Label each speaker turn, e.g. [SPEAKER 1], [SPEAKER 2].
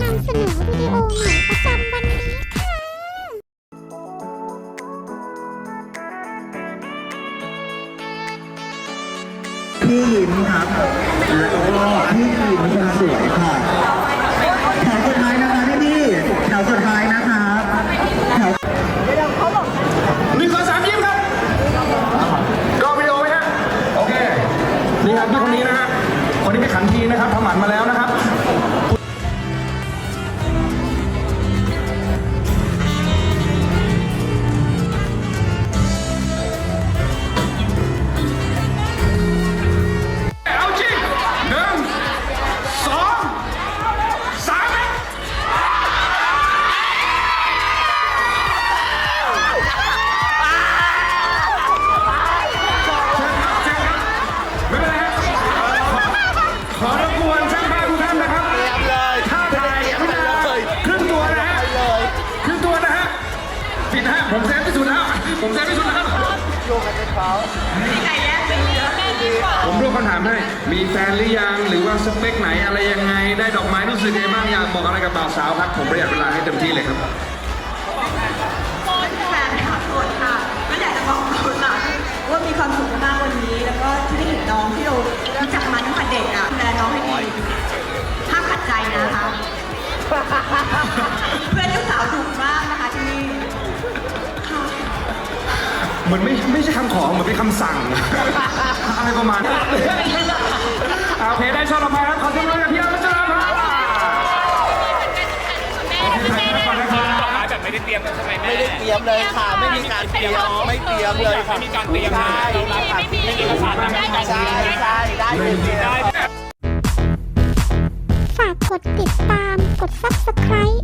[SPEAKER 1] นำเสนอวิดีโอใหม่ประจำวันนี้ค่ะ
[SPEAKER 2] พี่ยิ้มครับแล้วก็พี่ยิ้มคนสวยค่ะแถวสุดท้ายนะคะพี่พี่แถวสุดท้ายนะครับแถว
[SPEAKER 3] หนึ่งสองสามยิ้มครับกล้องวิดีโอไหมฮะ โอเค นี่ครับพี่คนนี้นะฮะคนนี้ไปขันทีนะครับทำหมันมาแล้วนะครับ ขอรบกวนช่างภาพทุกท่านนะครับถ้าถ่ายขึ้นมาครึ่งตัวนะฮะครึ่งตัวนะฮะผิดนะฮะผมเซฟที่สุดแล้วผมเซฟที่สุดแล้วผมรู้คำถามให้ มีแฟนหรือยัง หรือว่าสเปคไหนอะไรยังไง ได้ดอกไม้รู้สึกไงบ้างอยากบอกอะไรกับบ่าวสาวครับ ผมประหยัดเวลาให้เต็มที่เลยครับ เหมือนไม่ไม่ใช่คำขอเหมือนเป็นคำสั่ง อะไรประมาณนั้นอ่าโอเคได้ช่อดอกไม้ครับขอเสียงปรบมือกับพี่อาร์ตจ้าครับโอเคถ่ายรูปก่อนนะครับ
[SPEAKER 4] แบบไม่ได้เตรียมกันใช่ไหมแม่
[SPEAKER 5] ไม่ได้เตรียมเลยค่ะ ไม่มีการเตรียมไม่เตรียมเลยค่ะ
[SPEAKER 4] ไม่มีการเตรียม
[SPEAKER 5] ใช่
[SPEAKER 4] ไม่มีไม่มีเอกสารทางการ
[SPEAKER 5] ใช่ใช่ได้เลยเตรียม
[SPEAKER 1] ฝากกดติดตาม กด subscribe